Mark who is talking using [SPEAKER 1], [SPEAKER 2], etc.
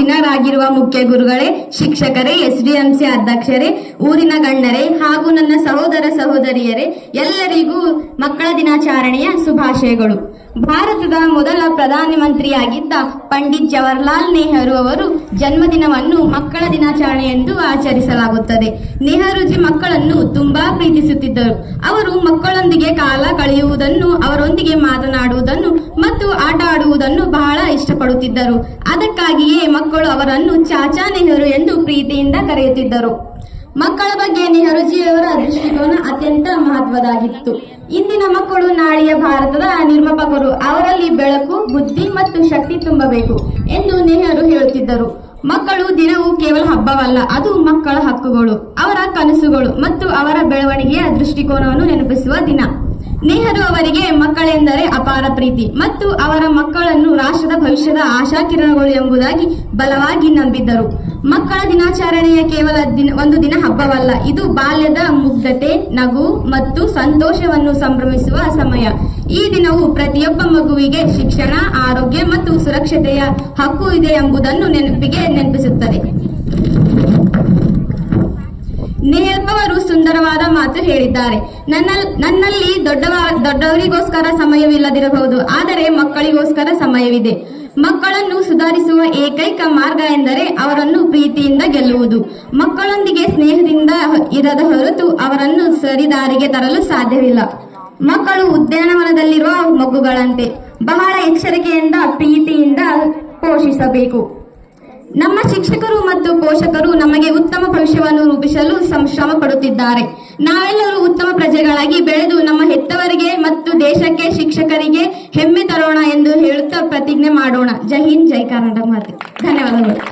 [SPEAKER 1] ಆಸೀನರಾಗಿರುವ ಮುಖ್ಯ ಗುರುಗಳೇ, ಶಿಕ್ಷಕರೇ ಎಸ್ ಡಿಎಂಸಿ ಅಧ್ಯಕ್ಷರೇ, ಊರಿನ ಗಣ್ಯರೇ ಹಾಗೂ ನನ್ನ ಸಹೋದರ ಸಹೋದರಿಯರೇ, ಎಲ್ಲರಿಗೂ ಮಕ್ಕಳ ದಿನಾಚರಣೆಯ ಶುಭಾಶಯಗಳು. ಭಾರತದ ಮೊದಲ ಪ್ರಧಾನ ಮಂತ್ರಿಯಾಗಿದ್ದ ಪಂಡಿತ್ ಜವಾಹರ್ಲಾಲ್ ನೆಹರು ಅವರು ಜನ್ಮದಿನವನ್ನು ಮಕ್ಕಳ ದಿನಾಚರಣೆ ಎಂದು ಆಚರಿಸಲಾಗುತ್ತದೆ. ನೆಹರೂಜಿ ಮಕ್ಕಳನ್ನು ತುಂಬಾ ಪ್ರೀತಿಸುತ್ತಿದ್ದರು. ಅವರು ಮಕ್ಕಳೊಂದಿಗೆ ಕಾಲ ಕಳೆಯುವುದನ್ನು, ಅವರೊಂದಿಗೆ ಮಾತನಾಡುವುದನ್ನು ಮತ್ತು ಆಟ ಆಡುವುದನ್ನು ಬಹಳ ಇಷ್ಟಪಡುತ್ತಿದ್ದರು. ಅದಕ್ಕಾಗಿಯೇ ಮಕ್ಕಳು ಅವರನ್ನು ಚಾಚಾ ನೆಹರು ಎಂದು ಪ್ರೀತಿಯಿಂದ ಕರೆಯುತ್ತಿದ್ದರು. ಮಕ್ಕಳ ಬಗ್ಗೆ ನೆಹರುಜಿಯವರ ದೃಷ್ಟಿಕೋನ ಅತ್ಯಂತ ಮಹತ್ವದಾಗಿತ್ತು ಇಂದಿನ ಮಕ್ಕಳು ನಾಳೆಯ ಭಾರತದ ನಿರ್ಮಾಪಕರು. ಅವರಲ್ಲಿ ಬೆಳಕು, ಬುದ್ಧಿ ಮತ್ತು ಶಕ್ತಿ ತುಂಬಬೇಕು ಎಂದು ನೆಹರು ಹೇಳುತ್ತಿದ್ದರು. ಮಕ್ಕಳು ದಿನವೂ ಕೇವಲ ಹಬ್ಬವಲ್ಲ, ಅದು ಮಕ್ಕಳ ಹಕ್ಕುಗಳು. ಕನಸುಗಳು ಮತ್ತು ಅವರ ಬೆಳವಣಿಗೆಯ ದೃಷ್ಟಿಕೋನವನ್ನು ನೆನಪಿಸುವ ದಿನ. ನೆಹರು ಅವರಿಗೆ ಮಕ್ಕಳೆಂದರೆ ಅಪಾರ ಪ್ರೀತಿ ಮತ್ತು ಅವರ ಮಕ್ಕಳನ್ನು ರಾಷ್ಟ್ರದ ಭವಿಷ್ಯದ ಆಶಾಕಿರಣಗಳು ಎಂಬುದಾಗಿ ಬಲವಾಗಿ ನಂಬಿದ್ದರು. ಮಕ್ಕಳ ದಿನಾಚರಣೆಯ ಕೇವಲ ದಿನ, ಒಂದು ದಿನ ಹಬ್ಬವಲ್ಲ, ಇದು ಬಾಲ್ಯದ ಮುಗ್ಧತೆ, ನಗು ಮತ್ತು ಸಂತೋಷವನ್ನು ಸಂಭ್ರಮಿಸುವ ಸಮಯ. ಈ ದಿನವು ಪ್ರತಿಯೊಬ್ಬ ಮಗುವಿಗೆ ಶಿಕ್ಷಣ, ಆರೋಗ್ಯ ಮತ್ತು ಸುರಕ್ಷತೆಯ ಹಕ್ಕು ಇದೆ ಎಂಬುದನ್ನು ನೆನಪಿಗೆ ನೆನಪಿಸುತ್ತದೆ. ನೆಹರು ಸುಂದರವಾದ ಮಾತು ಹೇಳಿದ್ದಾರೆ. ನನ್ನ, ನನ್ನಲ್ಲಿ ದೊಡ್ಡವ, ದೊಡ್ಡವರಿಗೋಸ್ಕರ ಸಮಯವಿಲ್ಲದಿರಬಹುದು, ಆದರೆ ಮಕ್ಕಳಿಗೋಸ್ಕರ ಸಮಯವಿದೆ. ಮಕ್ಕಳನ್ನು ಸುಧಾರಿಸುವ ಏಕೈಕ ಮಾರ್ಗ ಎಂದರೆ ಅವರನ್ನು ಪ್ರೀತಿಯಿಂದ ಗೆಲ್ಲುವುದು. ಮಕ್ಕಳೊಂದಿಗೆ ಸ್ನೇಹದಿಂದ ಇರದ ಹೊರತು ಅವರನ್ನು ಸರಿದಾರಿಗೆ ತರಲು ಸಾಧ್ಯವಿಲ್ಲ. ಮಕ್ಕಳು ಉದ್ಯಾನವನದಲ್ಲಿರುವ ಮಗುಗಳಂತೆ ಬಹಳ ಎಚ್ಚರಿಕೆಯಿಂದ, ಪ್ರೀತಿಯಿಂದ ಪೋಷಿಸಬೇಕು. ನಮ್ಮ ಶಿಕ್ಷಕರು ಮತ್ತು ಪೋಷಕರು ನಮಗೆ ಉತ್ತಮ ಭವಿಷ್ಯವನ್ನು ರೂಪಿಸಲು ಸಂಶ್ರಮ ಪಡುತ್ತಿದ್ದಾರೆ. ನಾವೆಲ್ಲರೂ ಉತ್ತಮ ಪ್ರಜೆಗಳಾಗಿ ಬೆಳೆದು ನಮ್ಮ ಹೆತ್ತವರಿಗೆ ಮತ್ತು ದೇಶಕ್ಕೆ ಶಿಕ್ಷಕರಿಗೆ ಹೆಮ್ಮೆ ತರೋಣ ಎಂದು ಹೇಳುತ್ತಾ ಪ್ರತಿಜ್ಞೆ ಮಾಡೋಣ. ಜೈ ಹಿಂದ್, ಜೈ ಕರ್ನಾಟಕ ಮಾತೆ. ಧನ್ಯವಾದಗಳು.